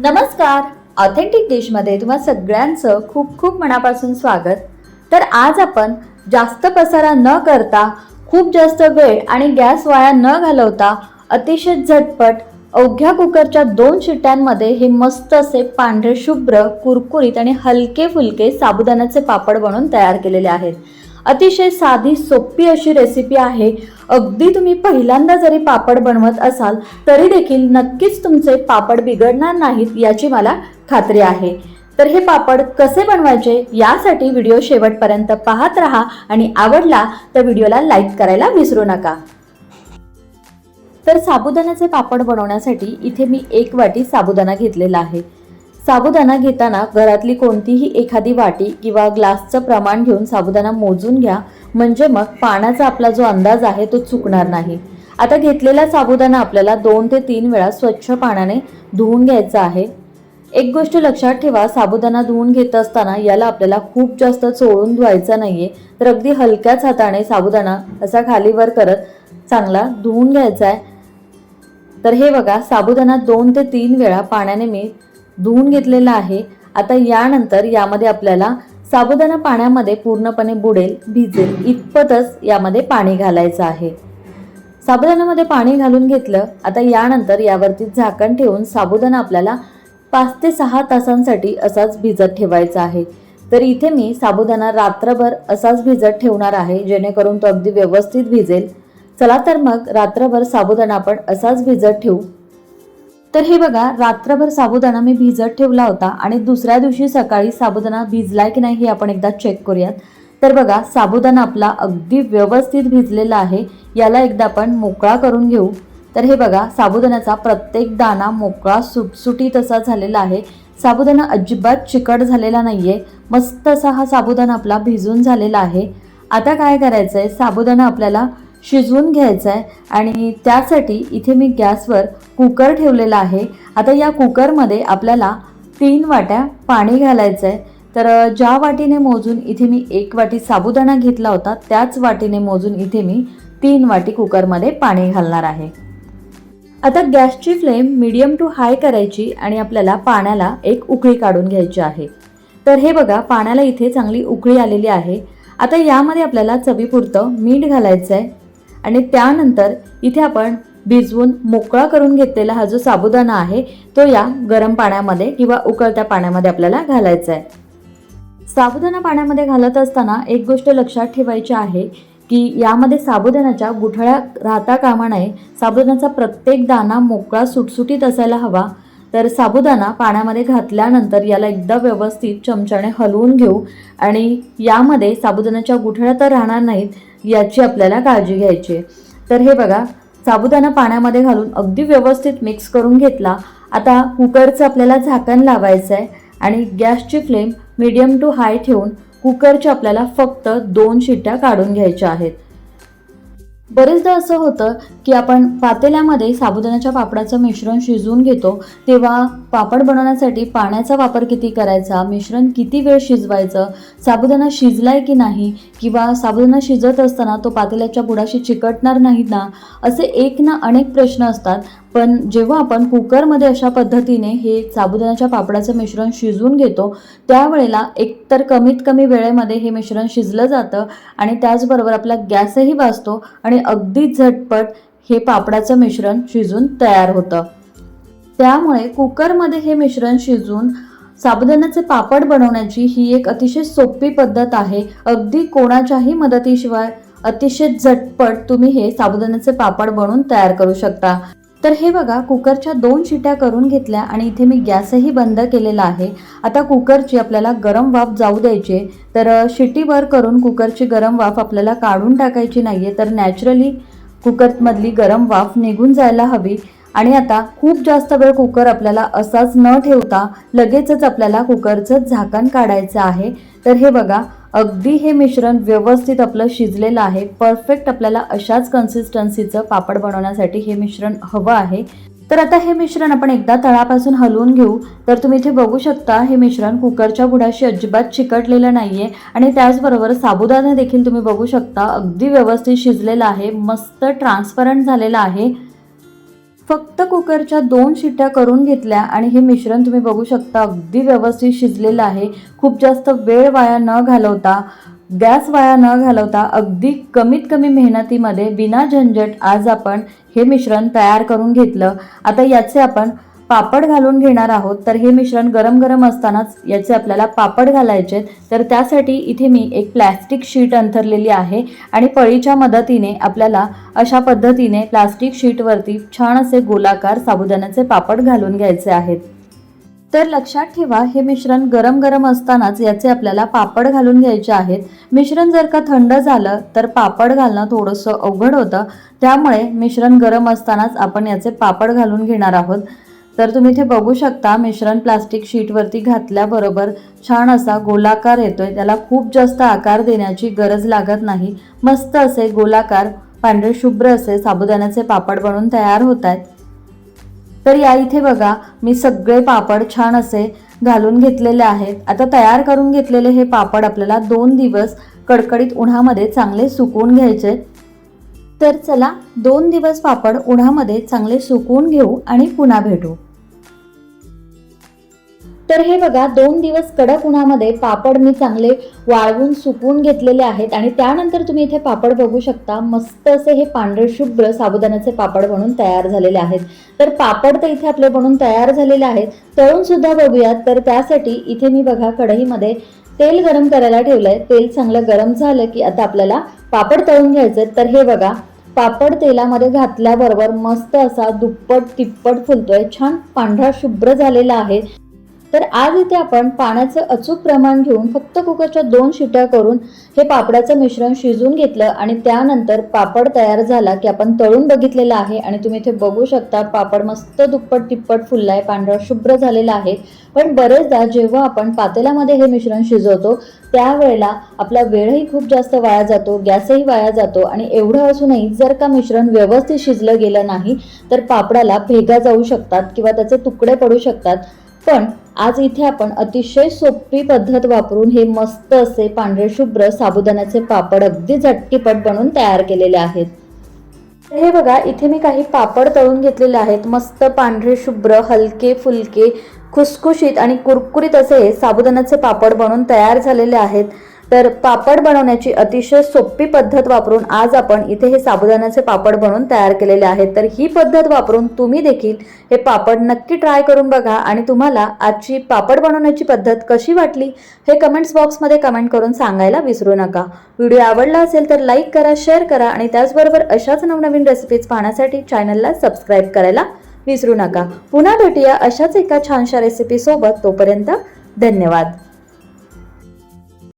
नमस्कार. ऑथेंटिक डिशमध्ये तुम्हा सगळ्यांचं खूप खूप मनापासून स्वागत. तर आज आपण जास्त पसारा न करता खूप जास्त वेळ आणि गॅस वाया न घालवता अतिशय झटपट अवघ्या कुकरच्या दोन शिट्ट्यांमध्ये हे मस्त असे पांढरे शुभ्र कुरकुरीत आणि हलके फुलके साबुदाण्याचे पापड बनवून तयार केलेले आहेत. अतिशय साधी सोपी अशी रेसिपी आहे. अगदी तुम्ही पहिल्यांदा जरी पापड बनवत असाल तरी देखील नक्कीच तुमचे पापड बिघडणार नाहीत याची मला खात्री आहे. तर हे पापड कसे बनवायचे यासाठी व्हिडिओ शेवटपर्यंत पाहत राहा आणि आवडला तर व्हिडिओला लाईक करायला विसरू नका. तर साबुदाण्याचे पापड बनवण्यासाठी इथे मी एक वाटी साबुदाणा घेतलेला आहे. साबुदाणा घेताना घरातली कोणतीही एखादी वाटी किंवा ग्लासचं प्रमाण घेऊन साबुदाणा मोजून घ्या. म्हणजे मग पाण्याचा आपला जो अंदाज आहे तो चुकणार नाही. आता घेतलेला साबुदाणा आपल्याला दोन ते तीन वेळा स्वच्छ पाण्याने धुवून घ्यायचा आहे. एक गोष्ट लक्षात ठेवा साबुदाणा धुवून घेत असताना याला आपल्याला खूप जास्त चोळून धुवायचा नाहीये. तर अगदी हलक्याच हाताने साबुदाणा असा खालीवर करत चांगला धुवून घ्यायचा आहे. तर हे बघा साबुदाणा दोन ते तीन वेळा पाण्याने मी धुवून घेतलेला आहे. आता यानंतर यामध्ये आपल्याला साबुदाणा पाण्यामध्ये पूर्णपणे बुडेल भिजेल इतपतच यामध्ये पाणी घालायचं आहे. साबुदाण्यामध्ये पाणी घालून घेतलं आता यानंतर यावरती झाकण ठेवून साबुदाणा आपल्याला पाच ते सहा तासांसाठी असाच भिजत ठेवायचा आहे. तर इथे मी साबुदाणा रात्रभर असाच भिजत ठेवणार आहे जेणेकरून तो अगदी व्यवस्थित भिजेल. चला तर मग रात्रभर साबुदाणा आपण असाच भिजत ठेवू. तर हे बघा रात्रभर साबुदाणा मी भिजत ठेवला होता आणि दुसऱ्या दिवशी सकाळी साबुदाणा भिजलाय की नाही हे आपण एकदा चेक करूयात. तर बघा साबुदाणा आपला अगदी व्यवस्थित भिजलेला आहे. याला एकदा आपण मोकळा करून घेऊ. तर हे बघा साबुदाण्याचा प्रत्येक दाणा मोकळा सुटसुटीत असा झालेला आहे. साबुदाणा अजिबात चिकट झालेला नाही आहे मस्त असा हा साबुदाणा आपला भिजून झालेला आहे. आता काय करायचं आहे साबुदाणा आपल्याला शिजवून घ्यायचा आहे आणि त्यासाठी इथे मी गॅसवर कुकर ठेवलेला आहे. आता या कुकरमध्ये आपल्याला तीन वाट्या पाणी घालायचं आहे तर ज्या वाटीने मोजून इथे मी एक वाटी साबुदाणा घेतला होता त्याच वाटीने मोजून इथे मी तीन वाटी कुकरमध्ये पाणी घालणार आहे. आता गॅसची फ्लेम मिडियम टू हाय करायची आणि आपल्याला पाण्याला एक उकळी काढून घ्यायची आहे. तर हे बघा पाण्याला इथे चांगली उकळी आलेली आहे. आता यामध्ये आपल्याला चवीपुरतं मीठ घालायचं आहे आणि त्यानंतर इथे आपण भिजवून मोकळा करून घेतलेला हा जो साबुदाणा आहे तो या गरम पाण्यामध्ये किंवा उकळत्या पाण्यामध्ये आपल्याला घालायचा आहे. साबुदाणा पाण्यामध्ये घालत असताना एक गोष्ट लक्षात ठेवायची आहे की यामध्ये साबुदाण्याच्या गुठळ्या राहता कामा नये. साबुदाण्याचा प्रत्येक दाणा मोकळा सुटसुटीत असायला हवा. तर साबुदाणा पाण्यामध्ये घातल्यानंतर याला एकदा व्यवस्थित चमच्याने हलवून घेऊ आणि यामध्ये साबुदाण्याच्या गुठळ्या तर राहणार नाहीत याची आपल्याला काळजी घ्यायची आहे. तर हे बघा साबुदाणा पाण्यामध्ये घालून अगदी व्यवस्थित मिक्स करून घेतला. आता कुकरचं आपल्याला झाकण लावायचं आहे आणि गॅसची फ्लेम मिडियम टू हाय ठेवून कुकरच्या आपल्याला फक्त दोन शिट्ट्या काढून घ्यायच्या आहेत. बरेचदा असं होतं की आपण पातेल्यामध्ये साबुदाण्याच्या पापडाचं मिश्रण शिजवून घेतो तेव्हा पापड बनवण्यासाठी पाण्याचा वापर किती करायचा मिश्रण किती वेळ शिजवायचं साबुदाणा शिजलाय की नाही किंवा साबुदाणा शिजत असताना तो पातेल्याच्या बुडाशी चिकटणार नाही ना असे एक ना अनेक प्रश्न असतात. पण जेव्हा आपण कुकरमध्ये अशा पद्धतीने हे साबुदाण्याच्या पापडाचं मिश्रण शिजवून घेतो त्यावेळेला एकतर कमीत कमी वेळेमध्ये हे मिश्रण शिजलं जातं आणि त्याचबरोबर आपला गॅसही वाचतो आणि अगदी झटपट हे पापडाचं मिश्रण शिजून तयार होतं. त्यामुळे कुकरमध्ये हे मिश्रण शिजून साबुदाण्याचे पापड बनवण्याची ही एक अतिशय सोपी पद्धत आहे. अगदी कोणाच्याही मदतीशिवाय अतिशय झटपट तुम्ही हे साबुदाण्याचे पापड बनवून तयार करू शकता. तर हे बघा कुकरच्या दोन शिट्या करून घेतल्या आणि इथे मी गॅसही बंद केलेला आहे. आता कुकरची आपल्याला गरम वाफ जाऊ द्यायची आहे. तर शिटीवर करून कुकरची गरम वाफ आपल्याला काढून टाकायची नाही आहे तर नॅचरली कुकरमधली गरम वाफ निघून जायला हवी. आणि आता खूप जास्त वेळ कुकर आपल्याला असाच न ठेवता लगेचच आपल्याला कुकरचं झाकण काढायचं आहे. तर हे बघा अगदी हे मिश्रण व्यवस्थित आपलं शिजलेलं आहे. परफेक्ट आपल्याला अशाच कन्सिस्टन्सीचं पापड बनवण्यासाठी हे मिश्रण हवं आहे. तर आता हे मिश्रण आपण एकदा तळापासून हलवून घेऊ. तर तुम्ही इथे बघू शकता हे मिश्रण कुकरच्या बुडाशी अजिबात चिकटलेलं नाही आहे आणि त्याचबरोबर साबुदाणा देखील तुम्ही बघू शकता. अगदी व्यवस्थित शिजलेलं आहे. मस्त ट्रान्सपरंट झालेलं आहे. फक्त कुकरच्या दोन शिट्ट्या करून घेतल्या आणि हे मिश्रण तुम्ही बघू शकता अगदी व्यवस्थित शिजलेलं आहे. खूप जास्त वेळ वाया न घालवता गॅस वाया न घालवता अगदी कमीत कमी मेहनतीमध्ये विना झंझट आज आपण हे मिश्रण तयार करून घेतलं. आता याचे आपण पापड घालून घेणार आहोत तर हे मिश्रण गरम गरम असतानाच याचे आपल्याला पापड घालायचे तर त्यासाठी इथे मी एक प्लॅस्टिक शीट अंथरलेली आहे आणि पळीच्या मदतीने आपल्याला अशा पद्धतीने प्लास्टिक शीटवरती छान असे गोलाकार साबुदाण्याचे पापड घालून घ्यायचे आहेत. तर लक्षात ठेवा हे मिश्रण गरम गरम असतानाच याचे आपल्याला पापड घालून घ्यायचे आहेत. मिश्रण जर का थंड झालं तर पापड घालणं थोडंसं अवघड होतं. त्यामुळे मिश्रण गरम असतानाच आपण याचे पापड घालून घेणार आहोत. तर तुम्ही इथे बघू शकता मिश्रण प्लास्टिक शीटवरती घातल्याबरोबर छान असा गोलाकार येतोय. त्याला खूप जास्त आकार देण्याची गरज लागत नाही. मस्त असे गोलाकार पांढरे शुभ्र असे साबुदाण्याचे पापड बनून तयार होत आहेत. तर या इथे बघा मी सगळे पापड छान असे घालून घेतलेले आहेत. आता तयार करून घेतलेले हे पापड आपल्याला दोन दिवस कडकडीत उन्हामध्ये चांगले सुकवून घ्यायचे. तर चला दोन दिवस पापड उन्हामध्ये चांगले सुकवून घेऊ आणि पुन्हा भेटू. तर हे बघा दोन दिवस कडक उन्हामध्ये पापड मी चांगले वाळवून सुकवून घेतलेले आहेत आणि त्यानंतर तुम्ही इथे पापड बघू शकता. मस्त असे हे पांढरे शुभ्र साबुदाण्याचे पापड बनून तयार झालेले आहेत. तर पापड तर इथे आपले बनून तयार झालेले आहेत. तळून सुद्धा बघूयात. तर त्यासाठी इथे मी बघा कढईमध्ये तेल गरम करायला ठेवलंय. तेल चांगलं गरम झालं की आता आपल्याला पापड तळून घ्यायचे तर हे बघा पापड तेलामध्ये घातल्याबरोबर मस्त असा दुप्पट तिप्पट फुलतोय. छान पांढरा शुभ्र झालेला आहे. तर आज इथे आपण पाण्याचं अचूक प्रमाण घेऊन फक्त कुकरच्या दोन शिट्या करून हे पापडाचं मिश्रण शिजून घेतलं आणि त्यानंतर पापड तयार झाला की आपण तळून बघितलेला आहे आणि तुम्ही इथे बघू शकता पापड मस्त दुप्पट तिप्पट फुललाय पांढरा शुभ्र झालेला आहे. पण बरेचदा जेव्हा आपण पातेल्यामध्ये हे मिश्रण शिजवतो त्यावेळेला आपला वेळही खूप जास्त वाया जातो गॅसही वाया जातो आणि एवढं असूनही जर का मिश्रण व्यवस्थित शिजलं गेलं नाही तर पापडाला भेगा जाऊ शकतात किंवा त्याचे तुकडे पडू शकतात. पण आज इथे आपण अतिशय सोपी पद्धत वापरून हे मस्त असे पांढरे शुभ्र साबुदाण्याचे पापड अगदी झटकीपट बनवून तयार केलेले आहेत. हे बघा इथे मी काही पापड तळून घेतलेले आहेत. मस्त पांढरे शुभ्र हलके फुलके खुसखुशीत आणि कुरकुरीत असे साबुदाण्याचे पापड बनवून तयार झालेले आहेत. तर पापड बनवण्याची अतिशय सोपी पद्धत वापरून आज आपण इथे हे साबुदाण्याचे पापड बनवून तयार केलेले आहेत. तर ही पद्धत वापरून तुम्ही देखील हे पापड नक्की ट्राय करून बघा आणि तुम्हाला आजची पापड बनवण्याची पद्धत कशी वाटली हे कमेंट्स बॉक्समध्ये कमेंट करून सांगायला विसरू नका. व्हिडिओ आवडला असेल तर लाईक करा शेअर करा आणि त्याचबरोबर अशाच नवनवीन रेसिपीज पाहण्यासाठी चॅनलला सबस्क्राईब करायला विसरू नका. पुन्हा भेटूया अशाच एका छानशा रेसिपीसोबत तोपर्यंत धन्यवाद.